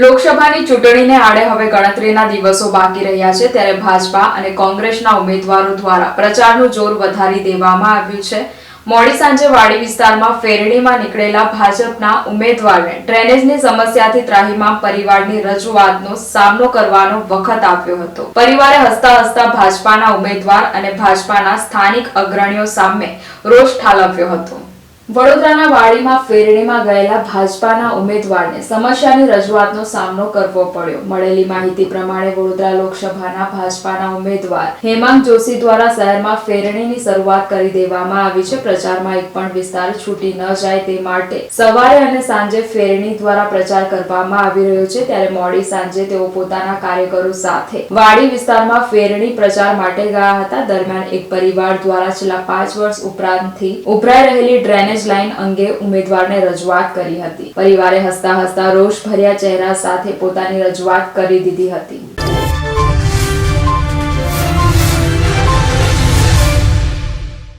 લોકસભાની ચૂંટણીને આડે હવે ગણતરીના દિવસો બાકી રહ્યા છે, ત્યારે ભાજપા અને કોંગ્રેસના ઉમેદવારો દ્વારા પ્રચારનું જોર વધારી દેવામાં આવ્યું છે. મોડી સાંજે વાડી વિસ્તારમાં ફેરણીમાં નીકળેલા ભાજપના ઉમેદવારને ડ્રેનેજની સમસ્યાથી ત્રાહીમાં પરિવારની રજૂઆતનો સામનો કરવાનો વખત આપ્યો હતો. પરિવારે હસતા હસતા ભાજપાના ઉમેદવાર અને ભાજપાના સ્થાનિક અગ્રણીઓ સામે રોષ ઠાલવ્યો હતો. વડોદરાના વાડીમાં ફેરણીમાં ગયેલા ભાજપાના ઉમેદવારને સમસ્યાની રજૂઆતનો સામનો કરવો પડ્યો. મળેલી માહિતી પ્રમાણે વડોદરા લોકસભાના ભાજપાના ઉમેદવાર હેમાંગ જોશી દ્વારા શહેરમાં ફેરણીની શરૂઆત કરી દેવામાં આવી છે. પ્રચારમાં એક પણ વિસ્તાર છૂટી ન જાય તે માટે સવારે અને સાંજે ફેરણી દ્વારા પ્રચાર કરવામાં આવી રહ્યો છે. ત્યારે મોડી સાંજે તેઓ પોતાના કાર્યકરો સાથે વાડી વિસ્તારમાં ફેરણી પ્રચાર માટે ગયા હતા. દરમિયાન એક પરિવાર દ્વારા છેલ્લા પાંચ વર્ષ ઉપરાંતથી ઉભરાઈ રહેલી ડ્રેનેજ લાઇન અંગે ઉમેદવારને રજૂઆત કરી હતી. પરિવારે હસતા હસતા રોષ ભર્યા ચહેરા સાથે પોતાની રજૂઆત કરી દીધી હતી.